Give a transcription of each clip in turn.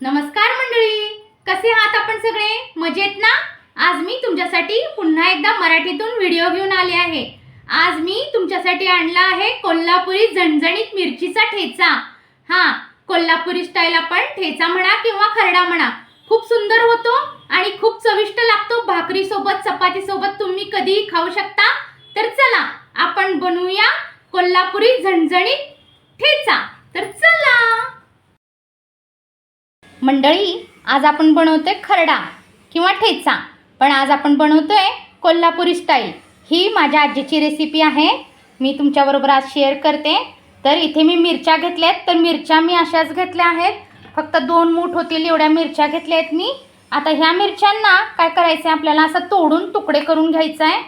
नमस्कार मंडळी कसे आहात आपण सगळे? मजेत ना? आज मी तुमच्यासाठी पुन्हा एकदा मराठीतून व्हिडिओ घेऊन आले आहे. आज मी तुमच्यासाठी आणला आहे कोल्हापुरी झणझणीत मिरचीचा ठेचा. हा कोल्हापुरी स्टाईल आपण ठेचा म्हणा किंवा खरडा म्हणा. खूप सुंदर होतो आणि खूप चविष्ट लागतो. भाकरीसोबत चपातीसोबत तुम्ही कधीही खाऊ शकता. तर चला आपण बनवूया कोल्हापुरी झणझणीत ठेचा. तर चला! मंडळी आज आपण बनवतोय खरडा किंवा ठेचा. पण आज आपण बनवतोय कोल्हापुरी स्टाईल ही माझ्या आजीची रेसिपी आहे. मी तुमच्याबरोबर आज शेअर करते. तर इथे मी मिरच्या घेतल्या आहेत तर मिरच्या मी अशाच घेतल्या आहेत. फक्त दोन मूठ होतील एवढ्या मिरच्या घेतल्या आहेत मी. आता ह्या मिरच्यांना काय करायचं आहे आपल्याला? असं तोडून तुकडे करून घ्यायचं आहे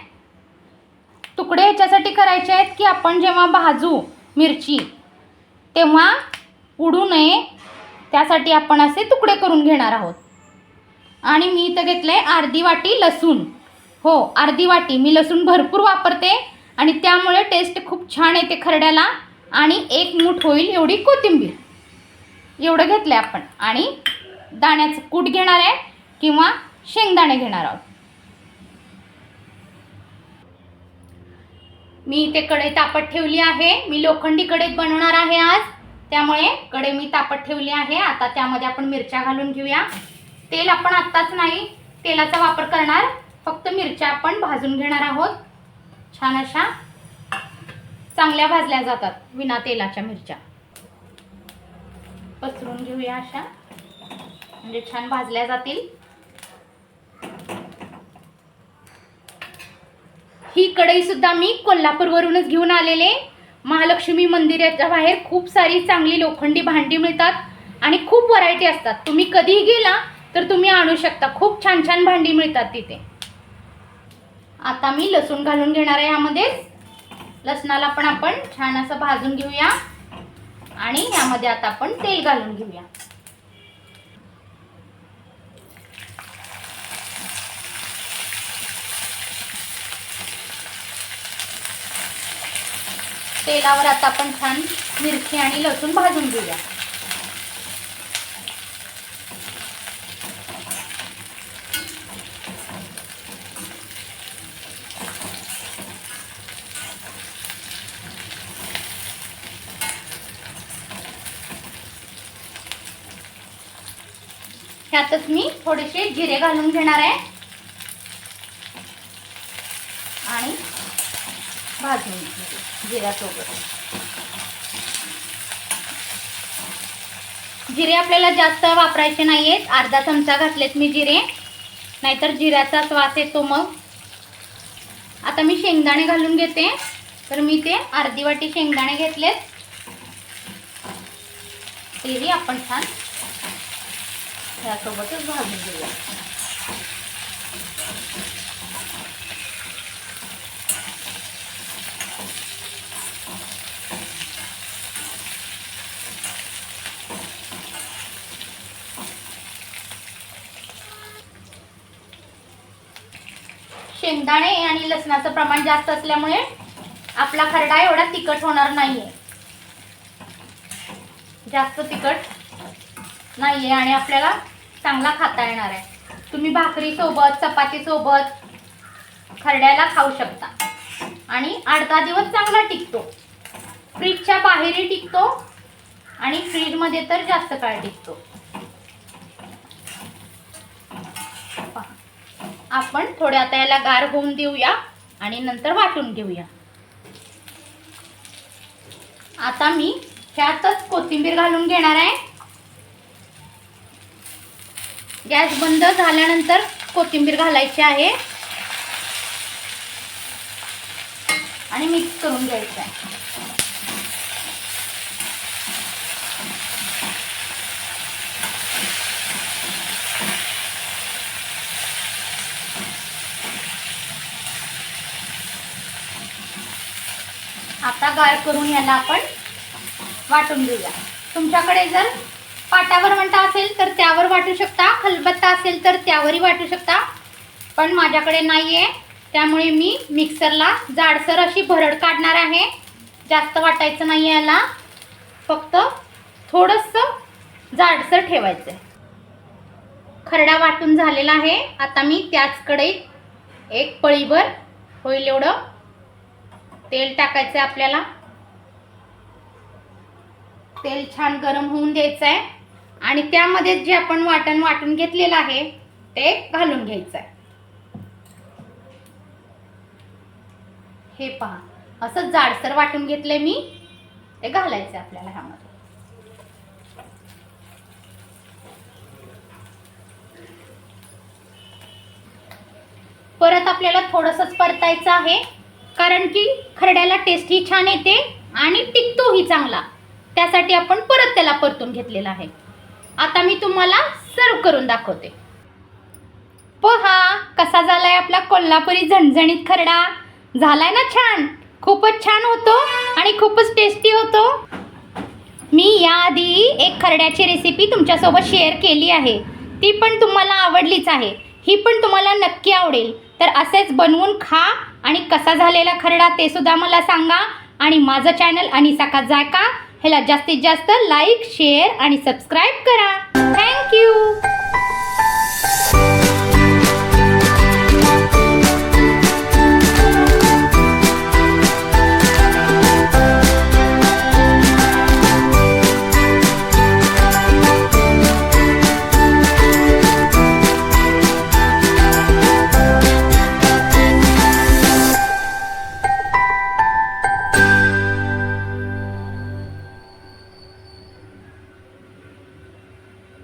तुकडे ह्याच्यासाठी करायचे आहेत की आपण जेव्हा भाजू मिरची तेव्हा उडू नये. त्यासाठी आपण असे तुकडे करून घेणार आहोत. आणि मी इथं घेतलं आहे अर्धी वाटी लसूण. हो अर्धी वाटी. मी लसूण भरपूर वापरते आणि त्यामुळे टेस्ट खूप छान येते खरड्याला. आणि एक मूठ होईल एवढी कोथिंबीर. एवढं घेतलं आहे आपण. आणि दाण्याचं कूट घेणार आहे किंवा शेंगदाणे घेणार आहोत. मी इथे कढई तापत ठेवली आहे. मी लोखंडी कढईत बनवणार आहे आज. त्यामुळे कढई मी तापत ठेवली आहे. आता त्यामध्ये आपण मिरच्या घालून घेऊया. तेल आपण आत्ताच नाही तेलाचा वापर करणार. फक्त मिरच्या आपण भाजून घेणार आहोत. छान अशा चांगल्या भाजल्या जातात विना तेलाच्या मिरच्या. पसरून घेऊया अशा. म्हणजे छान भाजल्या जातील. ही कढई सुद्धा मी कोल्हापूरवरूनच घेऊन आलेले. महालक्ष्मी मंदिराच्या बाहेर खूप सारी चांगली लोखंडी भांडी मिळतात आणि खूप व्हरायटी असतात. तुम्ही कधीही गेला तर तुम्ही आणू शकता. खूप छान छान भांडी मिळतात तिथे. आता मी लसूण घालून घेणार आहे यामध्ये. लसणाला पण आपण छान असं भाजून घेऊया. आणि यामध्ये आता आपण तेल घालून घेऊया. तेलावर आता आपण छान मिरची आणि लसूण भाजून घेऊया. ह्यातच मी थोडेसे जिरे घालून घेणार आहे. आणि भाजून जिऱ्यासोबत. जिरे आपल्याला जास्त वापरायचे नाही आहेत अर्धा चमचा घातलेत मी जिरे. नाहीतर जिऱ्याचा स्वास येतो मग. आता मी शेंगदाणे घालून घेते. तर मी ते अर्धी वाटी शेंगदाणे घेतलेत. तेही आपण छान त्यासोबतच भाजून घेऊया. शेंगदाणे आणि लसणाचं प्रमाण जास्त असल्यामुळे आपला खरडा एवढा तिखट होणार नाहीये. जास्त तिखट नाहीये आणि आपल्याला चांगला खाता येणार आहे. तुम्ही भाकरीसोबत चपातीसोबत खरड्याला खाऊ शकता. आणि अर्धा दिवस चांगला टिकतो. फ्रीजच्या बाहेरही टिकतो आणि फ्रीजमध्ये तर जास्त काळ टिकतो. आपण थोडे आता याला गार होऊन देऊया आणि नंतर वाटून घेऊया. आता मी ह्यातच कोथिंबीर घालून घेणार आहे. गॅस बंद झाल्यानंतर कोथिंबीर घालायची आहे. आणि मिक्स करून घ्यायचं आहे. आता गाळ करून याला आपण वाटून घेऊया. तुमच्याकडे जर पाटावर म्हणता असेल तर त्यावर वाटू शकता खलबत्ता असेल तर त्यावरही वाटू शकता. पण माझ्याकडे नाही आहे त्यामुळे मी मिक्सरला जाडसर अशी भरड काढणार आहे. जास्त वाटायचं नाही याला. फक्त थोडंसं जाडसर ठेवायचं आहे खरडा वाटून झालेला आहे. आता मी त्याच कढईत एक पळीभर होईल एवढं तेल टाकायचं आहे आपल्याला. तेल छान गरम होऊन द्यायचं आहे. आणि त्यामध्ये जे आपण वाटण वाटून घेतलेलं आहे ते घालून घ्यायचं आहे. हे पहा असं जाडसर वाटून घेतलंय मी. ते घालायचं आहे आपल्याला ह्यामध्ये. परत आपल्याला थोडंसंच परतायचं आहे. कारण की खरड्याला टेस्टही छान येते आणि टिकतोही चांगला. त्यासाठी आपण परत त्याला परतून घेतलेला आहे. आता मी तुम्हाला सर्व करून दाखवते. पहा कसा झालाय आपला कोल्हापुरी झणझणीत खरडा. झालाय ना छान. खूपच छान होतो आणि खूपच टेस्टी होतो. मी याआधी एक खरड्याची रेसिपी तुमच्यासोबत शेअर केली आहे. ती पण तुम्हाला आवडलीच आहे. ही पण तुम्हाला नक्की आवडेल. तर असेच बनवून खा आणि कसा झालेला खरडा ते सुद्धा मला सांगा. आणि माझं चॅनल अनिसा का जायका ह्याला जास्तीत जास्त लाईक शेअर आणि सबस्क्राईब करा. Thank you